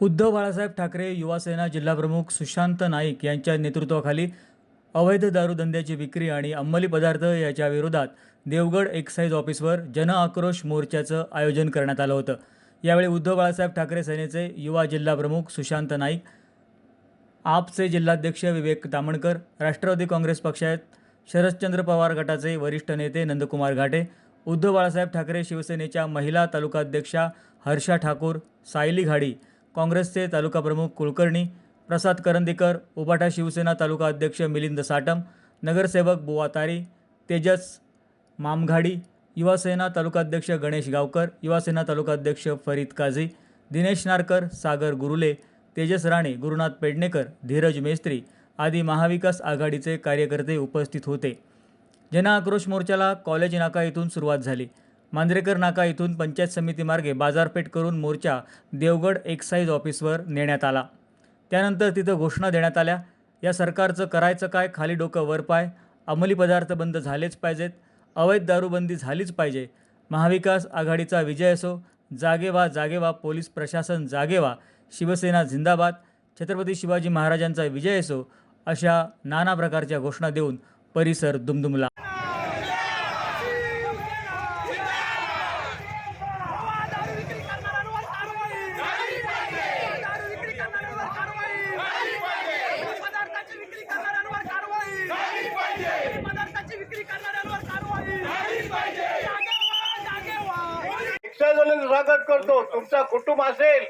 उद्धव बाळासाहेब ठाकरे युवासेना जिल्हाप्रमुख सुशांत नाईक यांच्या नेतृत्वाखाली अवैध दारूधंद्याची विक्री आणि अंमली पदार्थ याच्या विरोधात देवगड एक्साईज ऑफिसवर जनआक्रोश मोर्चाचं आयोजन करण्यात आलं होतं. यावेळी उद्धव बाळासाहेब ठाकरे सेनेचे युवा जिल्हाप्रमुख सुशांत नाईक आपचे जिल्हाध्यक्ष विवेक दामणकर राष्ट्रवादी काँग्रेस पक्षात शरदचंद्र पवार गटाचे वरिष्ठ नेते नंदकुमार घाटे उद्धव बाळासाहेब ठाकरे शिवसेनेच्या महिला तालुकाध्यक्षा हर्षा ठाकूर सायली घाडी काँग्रेसचे तालुका प्रमुख कुलकर्णी प्रसाद करंदीकर उबाटा शिवसेना तालुका अध्यक्ष मिलिंद साटम नगरसेवक बुवा तारी तेजस मामघाडी युवासेना तालुकाध्यक्ष गणेश गावकर युवासेना तालुकाध्यक्ष फरीद काझी दिनेश नारकर सागर गुरुले तेजस राणे गुरुनाथ पेडणेकर धीरज मेस्त्री आदी महाविकास आघाडीचे कार्यकर्ते उपस्थित होते. जनआक्रोश मोर्चाला कॉलेज नाका येथून सुरुवात झाली. मांजरेकर नाका येथून पंचायत समितीमार्गे बाजारपेठ करून मोर्चा देवगड एक्साईज ऑफिसवर नेण्यात आला. त्यानंतर तिथं घोषणा देण्यात आल्या. या सरकारचं करायचं काय? खाली डोकं वर पाय. अंमली पदार्थ बंद झालेच पाहिजेत. अवैध दारूबंदी झालीच पाहिजे. महाविकास आघाडीचा विजय असो जागे जागेवा जागे पोलीस प्रशासन जागे शिवसेना झिंदाबाद छत्रपती शिवाजी महाराजांचा विजय असो अशा नाना प्रकारच्या घोषणा देऊन परिसर दुमदुमला दारू विक्री करणाऱ्यांवर कारवाई दारू विक्री करणाऱ्यांवर कारवाई पदार्थाची विक्री करणाऱ्यांवर कारवाई पदार्थाची विक्री करणाऱ्यांवर कारवाई जागे व्हा, जागे व्हा. रिक्षावाल्याचं स्वागत करतो. तुमचा कुटुंब असेल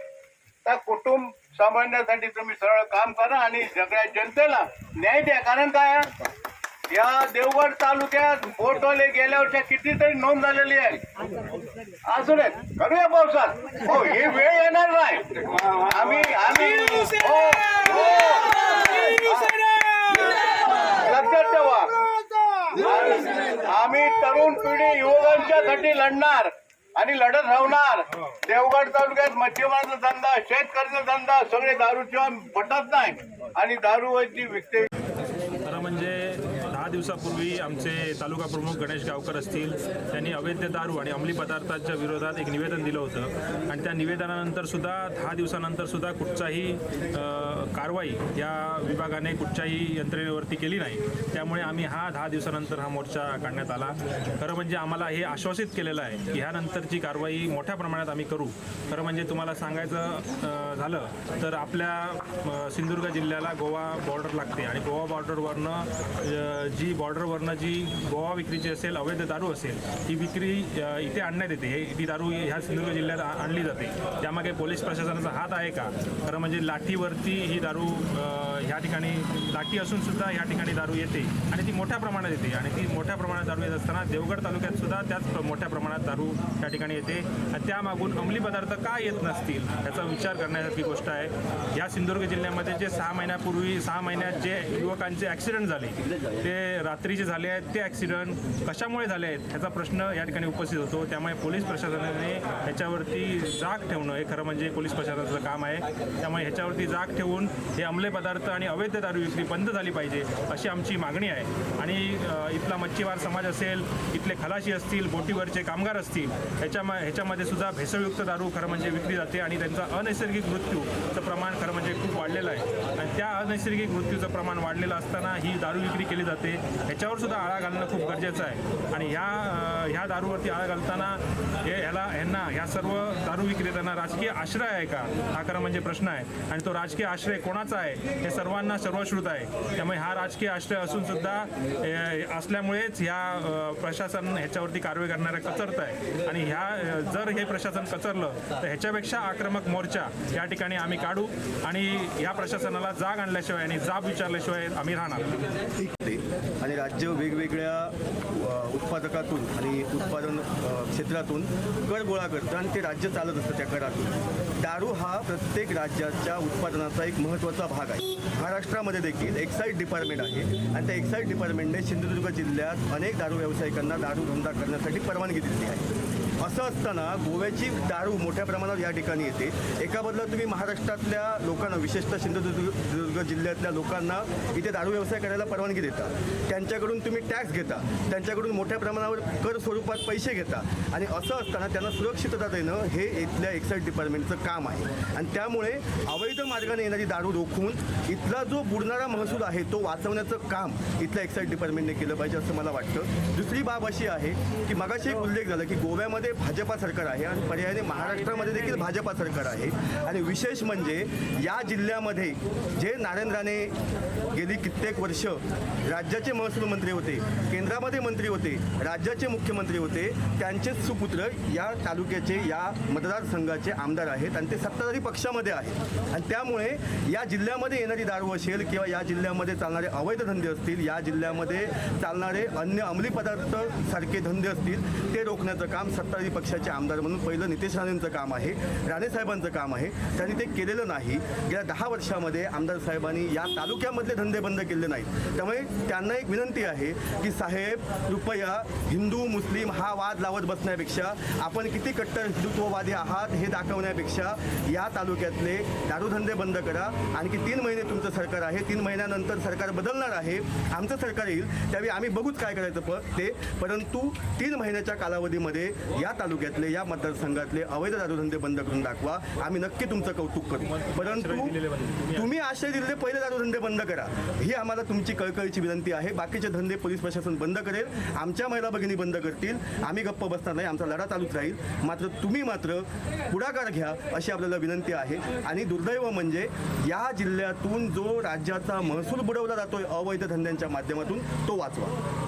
त्या कुटुंब सांभाळण्यासाठी तुम्ही सरळ काम करा आणि सगळ्या जनतेला न्याय द्या. कारण काय? या देवगड तालुक्यात बोटवाले गेल्या वर्षी कितीतरी नोंद झालेली आहे. असू दे करूया पावसात. हो ही वेळ येणार नाही. आम्ही आम्ही हो, हो. लक्षात ठेवा. आम्ही तरुण पिढी युवकांच्यासाठी लढणार. आणि लढत राहणार देवगड तालुक्यात मच्छीमाराचा धंदा शेतकऱ्याचा धंदा सगळे दारूशिवाय पटत नाही. आणि दारूची विकते दिवसापूर्वी आमचे तालुका प्रमुख गणेश गावकर असतील त्यांनी अवैध दारू आणि अंमली पदार्थांच्या विरोधात एक निवेदन दिलं होतं. आणि त्या निवेदनानंतर सुद्धा दहा दिवसानंतर सुद्धा कुठचाही कारवाई या विभागाने कुठच्याही यंत्रणेवरती केली नाही. त्यामुळे आम्ही हा दहा दिवसानंतर हा मोर्चा काढण्यात आला. खरं म्हणजे आम्हाला हे आश्वासित केलेलं आहे की ह्यानंतरची कारवाई मोठ्या प्रमाणात आम्ही करू. खरं म्हणजे तुम्हाला सांगायचं झालं तर आपल्या सिंधुदुर्ग जिल्ह्याला गोवा बॉर्डर लागते. आणि गोवा बॉर्डरवरनं जी बॉर्डरवरनं जी गोवा विक्रीची असेल अवैध दारू असेल ही विक्री इथे आणण्यात येते. हे ती दारू ह्या सिंधुदुर्ग जिल्ह्यात आणली जाते. त्यामागे पोलीस प्रशासनाचा हात आहे का? खरं म्हणजे लाठीवरती ही दारू या ठिकाणी लाठी असून सुद्धा ह्या ठिकाणी दारू येते आणि ती मोठ्या प्रमाणात येते. आणि ती मोठ्या प्रमाणात दारू येत असताना देवगड तालुक्यात सुद्धा त्याच मोठ्या प्रमाणात दारू त्या ठिकाणी येते. आणि त्यामागून अंमली पदार्थ का येत नसतील याचा विचार करण्यासारखी गोष्ट आहे. या सिंधुदुर्ग जिल्ह्यामध्ये जे सहा महिन्यापूर्वी सहा महिन्यात जे युवकांचे ॲक्सिडेंट झाले ते रात्रीचे झाले आहेत. ते ॲक्सिडंट कशामुळे झाले आहेत ह्याचा प्रश्न या ठिकाणी उपस्थित होतो. त्यामुळे पोलीस प्रशासनाने ह्याच्यावरती जाग ठेवणं हे खरं म्हणजे पोलीस प्रशासनाचं काम आहे. त्यामुळे ह्याच्यावरती जाग ठेवून हे अंमले पदार्थ आणि अवैध दारू विक्री बंद झाली पाहिजे अशी आमची मागणी आहे. आणि इथला मच्छीमार समाज असेल इथले खलाशी असतील बोटीवरचे कामगार असतील ह्याच्या ह्याच्यामध्ये सुद्धा भेसळयुक्त दारू खरं म्हणजे विकली जाते आणि त्यांचा अनैसर्गिक मृत्यूचं प्रमाण खरं म्हणजे खूप वाढलेलं आहे. आणि त्या अनैसर्गिक मृत्यूचं प्रमाण वाढलेलं असताना ही दारू विक्री केली जाते. ह्याच्यावर सुद्धा आळा घालणं खूप गरजेचं आहे. आणि ह्या ह्या दारूवरती आळा घालताना हे ह्याला ह्यांना ह्या सर्व दारू विक्रेत्यांना राजकीय आश्रय आहे का? हा खरं म्हणजे प्रश्न आहे. आणि तो राजकीय आश्रय कोणाचा आहे? हे सर्वांना सर्वश्रुत आहे. त्यामुळे हा राजकीय आश्रय असून सुद्धा असल्यामुळेच ह्या प्रशासन ह्याच्यावरती कारवाई करणाऱ्या कचरत आहे. आणि ह्या जर हे प्रशासन कचरलं तर ह्याच्यापेक्षा आक्रमक मोर्चा या ठिकाणी आम्ही काढू आणि या प्रशासनाला जाग आणल्याशिवाय आणि जाब विचारल्याशिवाय आम्ही राहणार. आणि राज्य वेगवेगळ्या उत्पादकातून आणि उत्पादन क्षेत्रातून कर गोळा करतं आणि ते राज्य चालत असतं त्या करातून. दारू हा प्रत्येक राज्याच्या उत्पादनाचा एक महत्त्वाचा भाग आहे. महाराष्ट्रामध्ये देखील एक्साईज डिपार्टमेंट आहे. आणि त्या एक्साईज डिपार्टमेंटने सिंधुदुर्ग जिल्ह्यात अनेक दारू व्यावसायिकांना दारू धंदा करण्यासाठी परवानगी दिली आहे. असं असताना गोव्याची दारू मोठ्या प्रमाणावर या ठिकाणी येते. एका बदला तुम्ही महाराष्ट्रातल्या लोकांना विशेषतः सिंधुदुर्ग दुर्ग जिल्ह्यातल्या लोकांना इथे दारू व्यवसाय करायला परवानगी देता. त्यांच्याकडून तुम्ही टॅक्स घेता. त्यांच्याकडून मोठ्या प्रमाणावर कर स्वरूपात पैसे घेता. आणि असं असताना त्यांना सुरक्षितता देणं हे इथल्या एक्साईज डिपार्टमेंटचं काम आहे. आणि त्यामुळे अवैध मार्गाने येणारी दारू रोखून इथला जो बुडणारा महसूल आहे तो वाचवण्याचं काम इथल्या एक्साईज डिपार्टमेंटने केलं पाहिजे असं मला वाटतं. दुसरी बाब अशी आहे की मगाशी एक उल्लेख झाला की गोव्यामध्ये भाजपा सरकार आहे आणि पर्यायाने महाराष्ट्रामध्ये देखील भाजपा सरकार आहे. आणि विशेष म्हणजे या जिल्ह्यामध्ये जे नारायण राणे गेली कित्येक वर्ष राज्याचे महसूल मंत्री होते केंद्रामध्ये मंत्री होते राज्याचे मुख्यमंत्री होते त्यांचेच सुपुत्र या तालुक्याचे या मतदारसंघाचे आमदार आहेत आणि ते सत्ताधारी पक्षामध्ये आहेत. आणि त्यामुळे या जिल्ह्यामध्ये येणारी दारू असेल किंवा या जिल्ह्यामध्ये चालणारे अवैध धंदे असतील या जिल्ह्यामध्ये चालणारे अन्य अंमली पदार्थ सारखे धंदे असतील ते रोखण्याचं काम सत्ता सत्ताधारी पक्षाचे आमदार म्हणून पहिलं नितेश राणेंचं काम आहे राणे साहेबांचं काम आहे. त्यांनी ते केलेलं नाही. गेल्या दहा वर्षामध्ये आमदार साहेबांनी या तालुक्यामधले धंदे बंद केले नाहीत. त्यामुळे त्यांना एक विनंती आहे की साहेब कृपया हिंदू मुस्लिम हा वाद लावत बसण्यापेक्षा आपण किती कट्टर हिंदुत्ववादी आहात हे दाखवण्यापेक्षा या तालुक्यातले दारूधंदे बंद करा. आणखी तीन महिने तुमचं सरकार आहे. तीन महिन्यानंतर सरकार बदलणार आहे. आमचं सरकार येईल. त्यावेळी आम्ही बघूच काय करायचं प ते. परंतु तीन महिन्याच्या कालावधीमध्ये या या तालुक्यातले या मतदारसंघातले अवैध दारूधंदे बंद करून दाखवा. आम्ही नक्की तुमचं कौतुक करू. परंतु तुम्ही आश्रय दिलेले पहिले दारूधंदे बंद करा. ही आम्हाला तुमची कळकळीची विनंती आहे. बाकीचे धंदे पोलीस प्रशासन बंद करेल. आमच्या महिला भगिनी बंद करतील. आम्ही गप्प बसणार नाही. आमचा लढा चालूच राहील. मात्र तुम्ही मात्र पुढाकार घ्या अशी आपल्याला विनंती आहे. आणि दुर्दैव म्हणजे या जिल्ह्यातून जो राज्याचा महसूल बुडवला जातोय अवैध धंद्यांच्या माध्यमातून तो वाचवा.